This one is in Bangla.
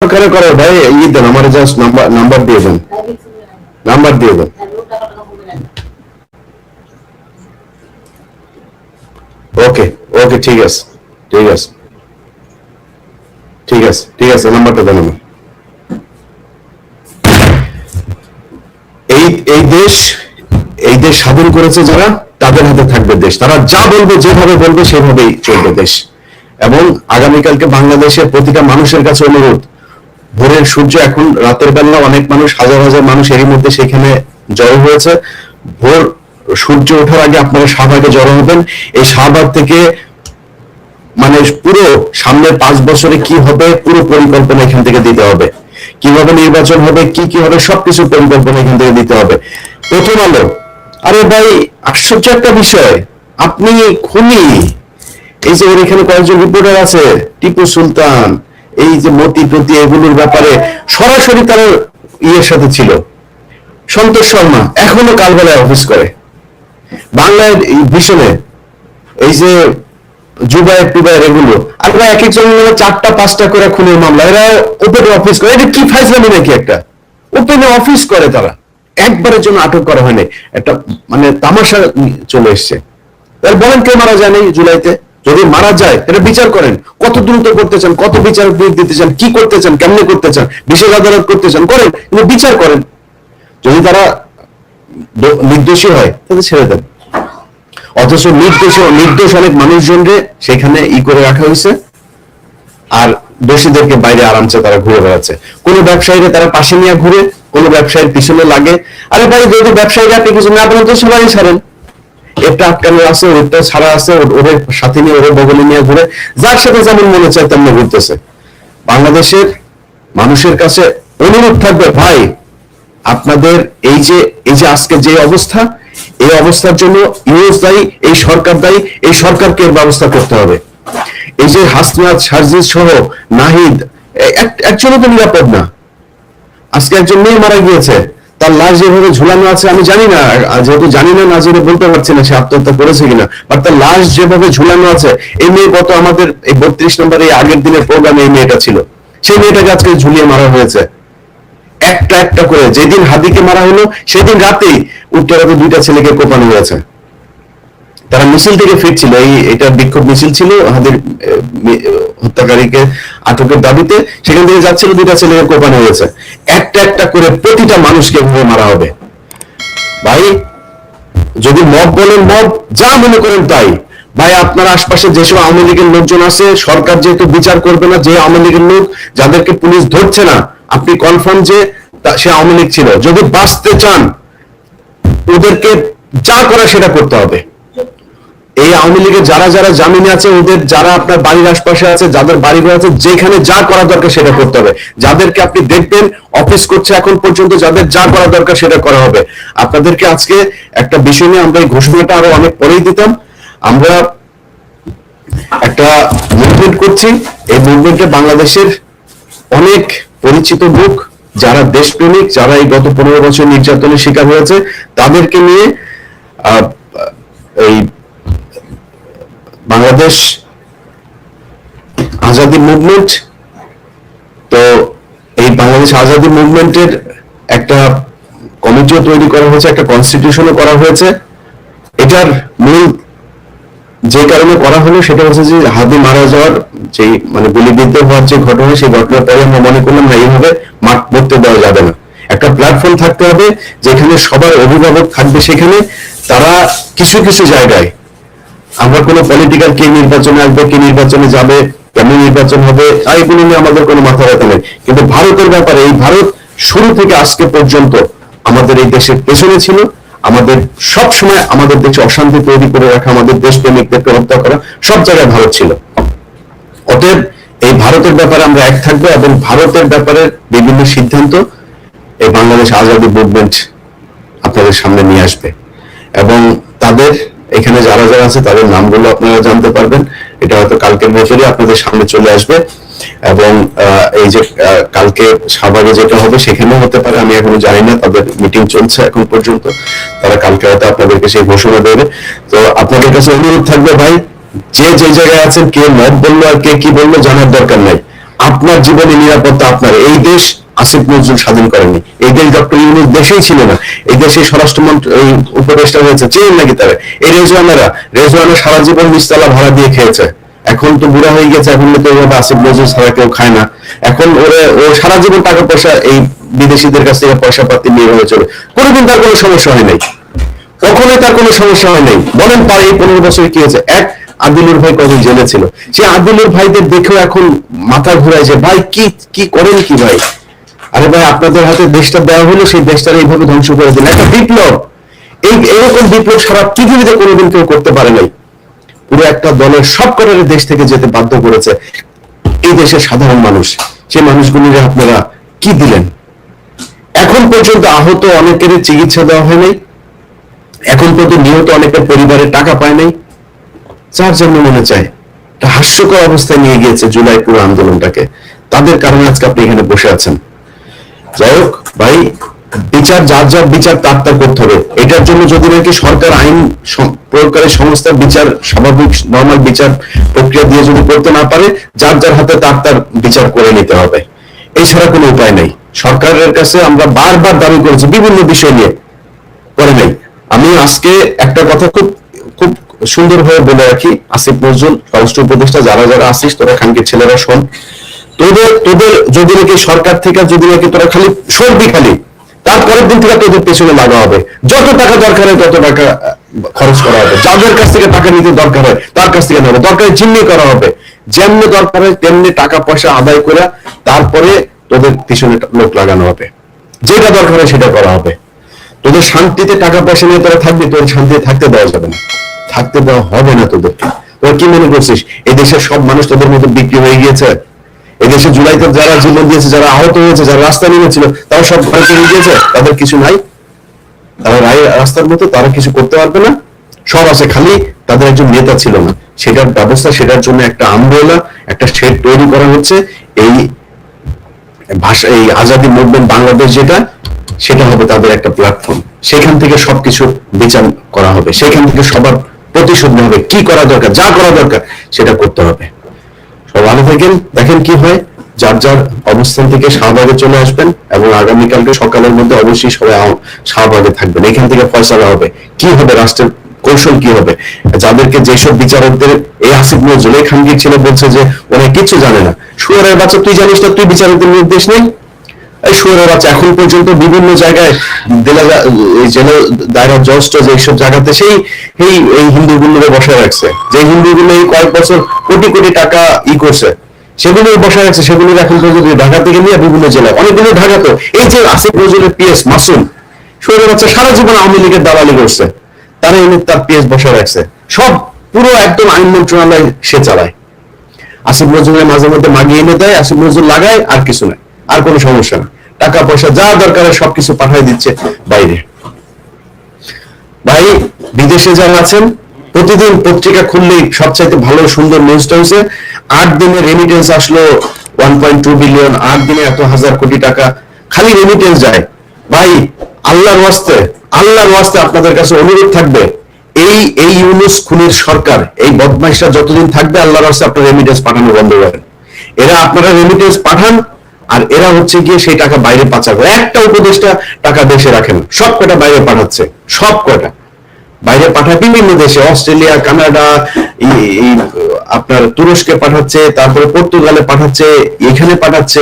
করে করে, ভাই ই দেন, আমার জাস্ট নাম্বার নাম্বার দিয়ে দেন। নাম্বার দিয়ে দেন। ওকে ওকে ঠিক আছে ঠিক আছে। ঠিক আছে ঠিক আছে নাম্বারটা দেন এই এই দেশ এই দেশ স্বাধীন করেছে যারা, তাদের হাতে থাকবে দেশ। তারা যা বলবে, যেভাবে বলবে, সেভাবেই চলবে দেশ। এবং আগামীকালকে বাংলাদেশের প্রতিটা মানুষের কাছে অনুরোধ ভোরের সূর্য এখন রাতের বেলা অনেক মানুষ, হাজার হাজার মানুষ এরই মধ্যে সেখানে জড়ো হয়েছে। ভোর সূর্য ওঠার আগে আপনারা শাহবাগে জড়ো হবেন। এই শাহবাগ থেকে মানে পুরো সামনের পাঁচ বছরে কি হবে, পুরো পরিকল্পনা এখান থেকে দিতে হবে। কীভাবে নির্বাচন হবে, কি কি হবে, সবকিছু পরিকল্পনা এখান থেকে দিতে হবে। প্রথম আলো। আরে ভাই, আশ্চর্য একটা বিষয়। আপনি খুনি। এই যে এখানে কয়েকজন রিপোর্টার আছে, টিপু সুলতান। এই যে মতি প্রতি এগুলোর ব্যাপারে সরাসরি তার ইয়ের সাথে ছিল। সন্তোষ শর্মা এখনও কালবেলায় অফিস করে। বাংলার ভীষণে এই যে জুবাই টুবাইয়ের এগুলো। আর এক একজন চারটা, পাঁচটা করে খুনের মামলা। এরা ওপেনে অফিস করে। এটা কি ফাইজলামি নাকি একটা? ওপেনে অফিস করে তারা। একবারের জন্য আটক করা হয়নি। একটা মানে তামাশা চলে এসছে। বলেন কে মারা যায়নি জুলাইতে? যদি মারা যায়, এটা বিচার করেন। কত দ্রুত করতে চান, কত বিচার দিতে চান, কি করতে চান, কেমনে করতে চান, বিশেষ আদালত করতে চান, করেন, কিন্তু বিচার করেন। যদি তারা নির্দোষী হয় তাহলে ছেড়ে দেন। অথচ নির্দোষ নির্দোষ অনেক মানুষজনকে সেখানে ই করে রাখা হয়েছে। আর দোষীদেরকে বাইরে আরামসে তারা ঘুরে বেড়াচ্ছে। কোন ব্যবসায়ীরা তারা পাশে নিয়ে ঘুরে, কোন ব্যবসায়ীর পিছনে লাগে। আরে ভাই, যদি ব্যবসায়ীরা আপনি কিছু না বলেন তো সবাই ছাড়েন। একটা আটকানো আছে ওটা ছাড়া আছে ওদের সাথে নিয়ে, ওদের বগলে নিয়ে ঘুরে, যার সাথে যেমন মনে চায় তেমন ঘুরতেছে। বাংলাদেশের মানুষের কাছে অনুরোধ থাকবে, ভাই, আপনাদের এই যে এই যে আজকে যে অবস্থা, এই অবস্থার জন্য ইউএস দায়ী, এই সরকার দায়ী, এই সরকারকে ব্যবস্থা করতে হবে। এই যে হাসনাত, সার্জিস সহ নাহিদ একজনও তো নিরাপদ না। আজকে একজন মেয়ে মারা গিয়েছে। তার লাশ যেভাবে ঝুলানো আছে, আমি জানি না। যেহেতু জানি না না জেনে বলতে পারছি না সে আত্মহত্যা করেছে কিনা। বাট তার লাশ যেভাবে ঝুলানো আছে, এই মেয়ে গত আমাদের এই বত্রিশ নম্বর, এই আগের দিনের প্রোগ্রামে এই মেয়েটা ছিল। সেই মেয়েটাকে আজকে ঝুলিয়ে মারা হয়েছে। একটা একটা করে। যেদিন হাদিকে মারা হলো, সেদিন রাতেই উত্তরাতে দুইটা ছেলেকে কোপানো হয়েছে। তারা মিছিল থেকে ফিরছিল, এই, এটা বিক্ষোভ মিছিল ছিল হাদির হত্যাকারীকে আটকের দাবিতে সেখান থেকে যাচ্ছিল দুইটা ছেলেকে কোপানো হয়েছে। একটা একটা করে প্রতিটা মানুষকে এভাবে মারা হবে। ভাই, যদি মব বলেন মব যা মনে করেন তাই। ভাই, আপনার আশপাশে যেসব আওয়ামী লীগের লোকজন আছে, সরকার যেহেতু বিচার করবে না, যে আওয়ামী লীগের লোক, যাদেরকে পুলিশ ধরছে না, আপনি কনফার্ম যে সে আওয়ামী লীগ ছিল। যদি বাঁচতে চান, ওদেরকে যা করা সেটা করতে হবে। এই আওয়ামী লীগের যারা যারা জামিনে আছে, ওদের যারা আপনার বাড়ির আশপাশে আছে, যাদের বাড়ি ঘর আছে, যেখানে যা করা দরকার সেটা করতে হবে। যাদেরকে আপনি দেখবেন, অফিস করছে এখন পর্যন্ত, যাদের যা করা দরকার সেটা করা হবে। আপনাদেরকে আজকে একটা বিষয় নিয়ে আমরা এই ঘোষণাটা আরও অনেক পরেই দিতাম। আমরা একটা মুভমেন্ট করছি। এই মুভমেন্টে বাংলাদেশের অনেক পরিচিত মুখ যারা দেশপ্রেমিক, যারা এই গত পনেরো বছর নির্যাতনের শিকার হয়েছে, তাদেরকে নিয়ে এই বাংলাদেশ আজাদি মুভমেন্ট, তো এই বাংলাদেশ আজাদি মুভমেন্টের একটা কমিটিও তৈরি করা হয়েছে, একটা কনস্টিটিউশনও করা হয়েছে। এটার মূল যে কারণে করা হলো সেটা হচ্ছে যে হাদি মারা যাওয়ার যে মানে গুলিবিদ্ধ হওয়ার যে ঘটনা, সেই ঘটনার পরে আমরা মনে করলাম না, এইভাবে মাঠ পড়তে দেওয়া যাবে না। একটা প্ল্যাটফর্ম থাকতে হবে যেখানে সবার অভিভাবক থাকবে সেখানে, তারা কিছু কিছু জায়গায় আমরা কোনো পলিটিক্যাল কে নির্বাচনে আসবে, কে নির্বাচনে যাবে, কেমন নির্বাচন হবে এগুলো নিয়ে আমাদের কোনো মাথা ব্যথা নেই। কিন্তু ভারতের ব্যাপারে, এই ভারত শুরু থেকে আজকে পর্যন্ত আমাদের এই দেশের পেছনে ছিল। আমাদের সব সময় আমাদের দেশে অশান্তি তৈরি করে রাখা, আমাদের দেশপ্রেমিকদেরকে হত্যা করা, সব জায়গায় ভারত ছিল। অতএব এই ভারতের ব্যাপারে আমরা এক থাকব এবং ভারতের ব্যাপারে বিভিন্ন সিদ্ধান্ত এই বাংলাদেশ আজাদি মুভমেন্ট আপনাদের সামনে নিয়ে আসবে। এবং তাদের এখানে যারা যারা আছে, তাদের নামগুলো আপনারা জানতে পারবেন। এটা হয়তো কালকের ভেতরই আপনাদের সামনে চলে আসবে। এবং এই যে কালকে সাভারে যেটা হবে, সেখানেও হতে পারে, আমি এখনও জানি না তাদের মিটিং চলছে এখন পর্যন্ত। তারা কালকে হয়তো আপনাদেরকে সেই ঘোষণা দেবে। তো আপনাদের কাছে অনুরোধ থাকবে, ভাই, যে যে জায়গায় আছেন, কে মত বলল আর কে কি বলল জানার দরকার নাই। আপনার জীবনে নিরাপত্তা আপনার, এই দেশ আসিফ নজরুল স্বাধীন করেনি এই দেশ ডক্টর ইউনুস দেশেই ছিল না। এই দেশে স্বরাষ্ট্রমন্ত্রী উপদেষ্টা হয়েছে চেনেন নাকি তারা? এই রেজওয়ানেরা, রেজওয়ানা সারা জীবন নিচতলা ভাড়া দিয়ে খেয়েছে। এখন তো বুড়া হয়ে গেছে, এখন তো ওইভাবে আসিফ নজরুল ছাড়া কেউ খায় না। এখন ওরে, ও সারা জীবন টাকা পয়সা এই বিদেশিদের কাছ থেকে পয়সা পাতি নিয়ে হয়ে চলে। কোনোদিন তার কোনো সমস্যা হয় নাই। কখনোই তার কোনো সমস্যা হয় নাই। বলেন তার এই পনেরো বছরে কি হয়েছে? এক, আদিলুর ভাই কখন জেলে ছিল? সে আদিলুর ভাইদের দেখেও এখন মাথা ঘুরায় যে, ভাই, কি কি করেন কি ভাই? আরে ভাই, আপনাদের হাতে দেশটা দেওয়া হলো, সেই দেশটা এইভাবে ধ্বংস করে দিল একটা বিপ্লব। এই এরকম বিপ্লব সারা পৃথিবীতে কোনোদিন কেউ করতে পারে নাই। পুরো একটা দলের সব কটারে দেশ থেকে যেতে বাধ্য করেছে এই দেশের সাধারণ মানুষ। সেই মানুষগুলির আপনারা কি দিলেন? এখন পর্যন্ত আহত অনেকের চিকিৎসা দেওয়া হয় নাই। এখন পর্যন্ত নিহত অনেকের পরিবারে টাকা পায় নাই। যার জন্য মনে চায়, একটা হাস্যকর অবস্থায় নিয়ে গিয়েছে জুলাই পুরো আন্দোলনটাকে। তাদের কারণে আজকে আপনি এখানে বসে আছেন। যাই হোক, ভাই, বিচার, যার যার বিচার, তার তার করতে হবে। এটার জন্য যদি নাকি সরকার আইন প্রয়োগকারী সংস্থার বিচার, স্বাভাবিক নর্মাল বিচার প্রক্রিয়া দিয়ে যদি করতে না পারে, যার যার হাতে তার তার বিচার করে নিতে হবে। এছাড়া কোনো উপায় নেই। সরকারের কাছে আমরা বারবার দাবি করেছি, বিভিন্ন বিষয় নিয়ে। করে নাই। আমি আজকে একটা কথা খুব খুব সুন্দরভাবে বলে রাখি, আসিফ নজরুল, স্বরাষ্ট্র উপদেষ্টা, যারা যারা আসিস তোরা খানকে ছেলেরা শোন। তোদের তোদের যদি নাকি সরকার থেকে, যদি নাকি তোরা খালি সরবি খালি, তারপরের দিন থেকে তোদের পেছনে লাগা হবে। যত টাকা দরকার হয়, তত টাকা খরচ করা হবে। যাদের কাছ থেকে টাকা নিতে দরকার হয়, তার কাছ থেকে নেবে। দরকার চিহ্নি করা হবে। যেমনি দরকার হয়, তেমনি টাকা পয়সা আদায় করে তারপরে তোদের পিছনে লোক লাগানো হবে। যেটা দরকার হয়, সেটা করা হবে। তোদের শান্তিতে টাকা পয়সা নিয়ে তোরা থাকবি, তোদের শান্তিতে থাকতে দেওয়া যাবে না। থাকতে দেওয়া হবে না তোদেরকে। তোরা কি মনে করছিস? এই দেশের সব মানুষ তোদের মতো বিক্রি হয়ে গিয়েছে? এই দেশে জুলাইতে যারা জীবন দিয়েছে, যারা আহত হয়েছে, যারা রাস্তা নেমেছিল, তারা সব নিয়ে গিয়েছে? তাদের কিছু নাই। তারা রায় রাস্তার মতো, তারা কিছু করতে পারবে না। সব আছে খালি, তাদের একজন নেতা ছিল না। সেটার ব্যবস্থা, সেটার জন্য একটা আমব্রেলা একটা শেড তৈরি করা হচ্ছে। এই ভাষা, এই আজাদি মুভমেন্ট বাংলাদেশ যেটা, সেটা হবে তাদের একটা প্ল্যাটফর্ম সেখান থেকে সবকিছু বিচার করা হবে। সেখান থেকে সবার প্রতিশোধ নেওয়া হবে। কি করা দরকার, যা করা দরকার, সেটা করতে হবে। ভালো থাকেন, দেখেন কি হয়, যার যার অবস্থান থেকে শাহবাগে চলে আসবেন এবং আগামীকালকে সকালের মধ্যে অবশ্যই সবাই শাহবাগে থাকবেন। এখান থেকে ফয়সলা হবে। কি হবে রাষ্ট্রের কৌশল কি হবে? যাদেরকে যেসব বিচারকদের এই আসিফ নজরুল খানগির ছেলে বলছে যে, ওরা কিচ্ছু জানে না। সুয়ারের বাচ্চা, তুই জানিস না, তুই বিচারকদের নির্দেশ নেই? এই শুয়ারের বাচ্চা এখন পর্যন্ত বিভিন্ন জায়গায় সেই এই এই বসায় রাখছে। যে এই কয়েক বছর কোটি কোটি টাকা ই করছে সেগুলো বসায় রাখছে। সেগুলো এখন পর্যন্ত ঢাকা থেকে নিয়ে বিভিন্ন জেলায়, অনেকগুলো ঢাকা তো। এই যে আসিফ নজরুলের পিএস মাসুম শুয়ারের বাচ্চা সারা জীবন আওয়ামী লীগের দালালি করছে। তারা এনে তার পিএস বসায় রাখছে। সব পুরো একদম আইন মন্ত্রণালয় সে চালায়। আসিফ নজরুলের মাঝে মধ্যে মাগিয়ে এনে দেয়, আসিফ নজরুল লাগায়, আর কিছু নাই। আর কোনো সমস্যা না টাকা, পয়সা, যা দরকার সবকিছু পাঠিয়ে দিচ্ছে বাইরে। ভাই, বিদেশে যারা আছেন, প্রতিদিন পত্রিকা খুললেই সবচাইতে ভালো, সুন্দর নিউজটা হয়েছে আট দিনে রেমিটেন্স আসলো ওয়ান পয়েন্ট টু বিলিয়ন আট দিনে এত হাজার কোটি টাকা। খালি রেমিটেন্স যায়। ভাই, আল্লাহর ওয়াস্তে আল্লাহর ওয়াস্তে আপনাদের কাছে অনুরোধ থাকবে, এই এই ইউনুস খুনির সরকার, এই বদমাইশরা যতদিন থাকবে আল্লাহর ওয়াস্তে আপনার রেমিটেন্স পাঠানো বন্ধ করেন। এরা আপনারা রেমিটেন্স পাঠান আর এরা হচ্ছে গিয়ে সেই টাকা বাইরে পাচার করে। একটা উপদেশটা টাকা দেশে রাখেন সব কটা বাইরে পাঠাচ্ছে। সব কটা বাইরে পাঠায় বিভিন্ন দেশে। অস্ট্রেলিয়া, কানাডা আপনার তুরস্কে পাঠাচ্ছে, তারপরে পর্তুগালে পাঠাচ্ছে, এখানে পাঠাচ্ছে।